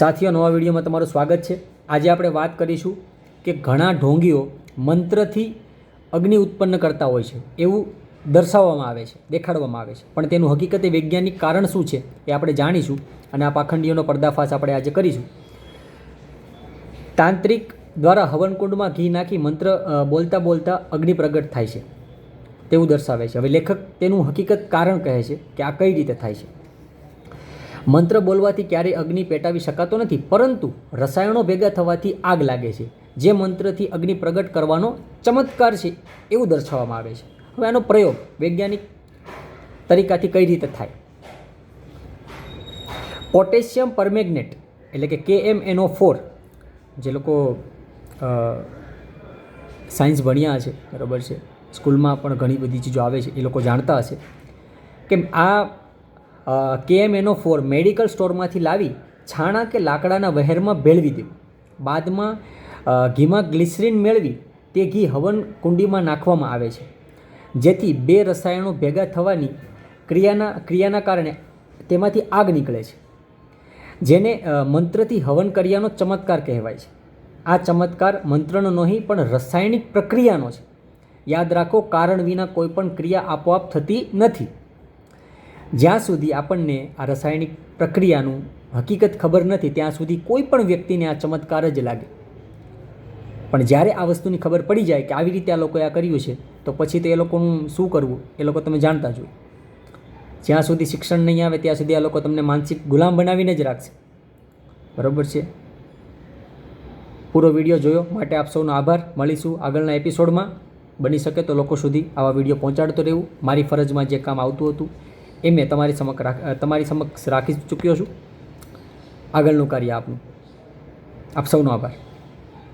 સાથીઓ, નવા વિડીયોમાં તમારું સ્વાગત છે. આજે આપણે વાત કરીશું કે ઘણા ઢોંગીઓ મંત્રથી અગ્નિ ઉત્પન્ન કરતા હોય છે. એવું દર્શાવવામાં આવે છે, દેખાડવામાં આવે છે. પણ તેનું હકીકતે વૈજ્ઞાનિક કારણ શું છે એ આપણે જાણીશું અને આ પાખંડીઓનો પર્દાફાશ આપણે આજે કરીશું. તાંત્રિક દ્વારા હવનકુંડમાં ઘી નાખી મંત્ર બોલતા બોલતા અગ્નિ પ્રગટ થાય છે. તેવું દર્શાવે છે. હવે લેખક તેનું હકીકત કારણ કહે છે કે આ કઈ રીતે થાય છે? મંત્ર બોલવાથી ક્યારેય અગ્નિ પેટાવી શકાતો નથી, પરંતુ રસાયણો ભેગા થવાથી આગ લાગે છે, જે મંત્રથી અગ્નિ પ્રગટ કરવાનો ચમત્કાર છે એવું દર્શાવવામાં આવે છે. હવે આનો પ્રયોગ વૈજ્ઞાનિક તરીકાથી કઈ રીતે થાય? પોટેશિયમ પરમેગ્નેટ એટલે કે કે એમ એનો ફોર, જે લોકો સાયન્સ ભણ્યા છે, બરાબર છે. સ્કૂલમાં પણ ઘણી બધી ચીજો આવે છે, એ લોકો જાણતા હશે. કે આ કેએમ એનો ફોર મેડિકલ સ્ટોરમાંથી લાવી છાણા કે લાકડાના વહેરમાં ભેળવી દેવું બાદમાં ઘીમાં ગ્લિસરીન મેળવી તે ઘી હવન કુંડીમાં નાખવામાં આવે છે. જેથી બે રસાયણો ભેગા થવાની ક્રિયાના ક્રિયાના કારણે તેમાંથી આગ નીકળે છે. જેને મંત્રથી હવન કર્યાનો ચમત્કાર કહેવાય છે. આ ચમત્કાર મંત્રનો નહીં, પણ રાસાયણિક પ્રક્રિયાનો છે. યાદ રાખો, કારણ વિના કોઈ પણ ક્રિયા આપોઆપ થતી નથી. જ્યાં સુધી આપણને આ રાસાયણિક પ્રક્રિયાનું હકીકત ખબર નથી, ત્યાં સુધી કોઈ પણ વ્યક્તિને આ ચમત્કાર જ લાગે. પણ જ્યારે આ વસ્તુની ખબર પડી જાય કે આવી રીતે આ લોકોએ આ કર્યું છે, તો પછી તો એ લોકોનું શું કરવું? એ લોકો તમે જાણતા જ જ્યાં સુધી શિક્ષણ નહીં આવે, ત્યાં સુધી આ લોકો તમને માનસિક ગુલામ બનાવીને જ રાખશે. બરાબર છે? પૂરો વીડિયો જોયો? માટે આપ સૌનો આભાર. મળીશું આગળના એપિસોડમાં. બની શકે તો લોકો સુધી આવા વીડિયો પહોંચાડતો રહેવું. મારી ફરજમાં જે કામ આવતું હતું એ મેં તમારી સમક્ષ રાખ તમારી સમક્ષ રાખી ચૂક્યો છું. આગળનું કાર્ય આપનું. આપ સૌનો આભાર.